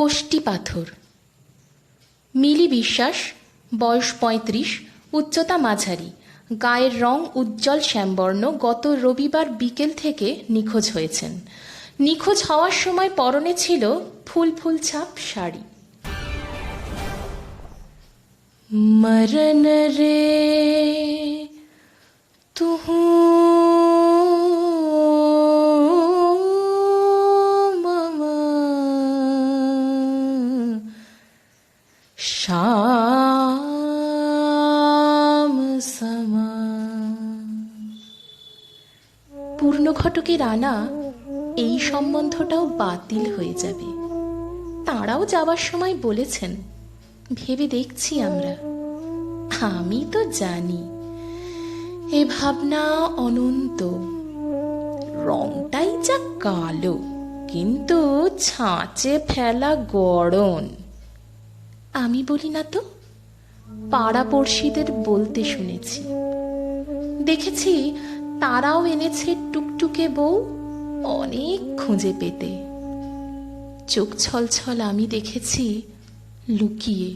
কোষ্টি পাথর। মিলি বিশ্বাস, বয়স পঁয়ত্রিশ, উচ্চতা মাঝারি। গায়ের রং উজ্জ্বল শ্যামবর্ণ গত রবিবার বিকেল থেকে নিখোঁজ হয়েছেন। নিখোঁজ হওয়ার সময় পরনে ছিল ফুল ফুল ছাপ শাড়ি। মরণ রে, তুহু শ্যাম পূর্ণ ঘটকের আনা এই সম্বন্ধটাও বাতিল হয়ে যাবে। তাঁরাও যাবার সময় বলেছেন, ভেবে দেখছি আমরা। আমি তো জানি, এ ভাবনা অনন্ত। রংটাই যা কালো, কিন্তু ছাঁচে ফেলা গড়ন। আমি বলি না তো? পাড়াপড়শিদের বলতে শুনেছি। দেখেছি তারাও এনেছে টুকটুকে বউ, অনেক খুঁজে পেতে। চোখ ছলছল আমি দেখেছি লুকিয়ে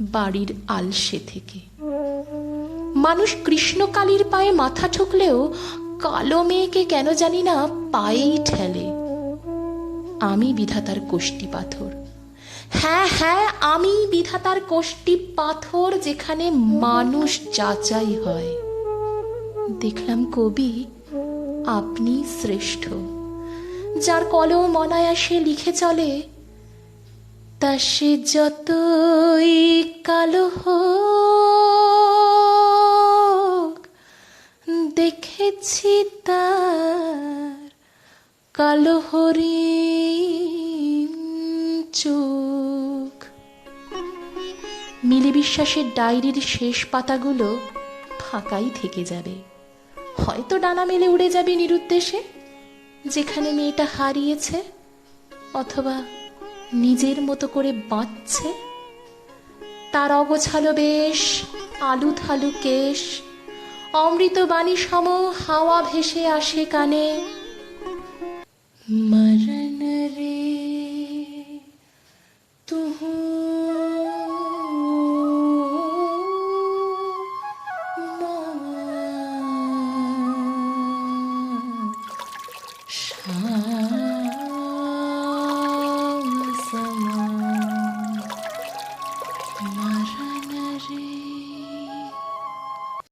বাড়ির আলসে থেকে। মানুষ কৃষ্ণকালীর পায়ে মাথা ঠুকলেও কালো মেয়েকে কেন জানি না পায়েই ঠেলে। আমি বিধাতার কোষ্টি পাথর। হ্যাঁ হ্যাঁ আমি বিধাতার কোষ্টি পাথর যেখানে মানুষ যাচাই হয়। দেখলাম কবি আপনি শ্রেষ্ঠ। যার কলম অনায়াসে লিখে চলে, তা সে যতই কালো হোক, দেখেছি তার কালো হরিণ চোখ। মিলি বিশ্বাসের ডায়েরির শেষ পাতাগুলো ফাঁকাই থেকে যাবে। হয়তো ডানা মেলে উড়ে যাবে নিরুদ্দেশে, যেখানে মেয়েটা হারিয়েছে অথবা নিজের মতো করে বাঁচছে। তার অগোছালো বেশ আলু থালু কেশ, অমৃত বাণী সম হাওয়া ভেসে আসে কানে। মরণ রে Ah.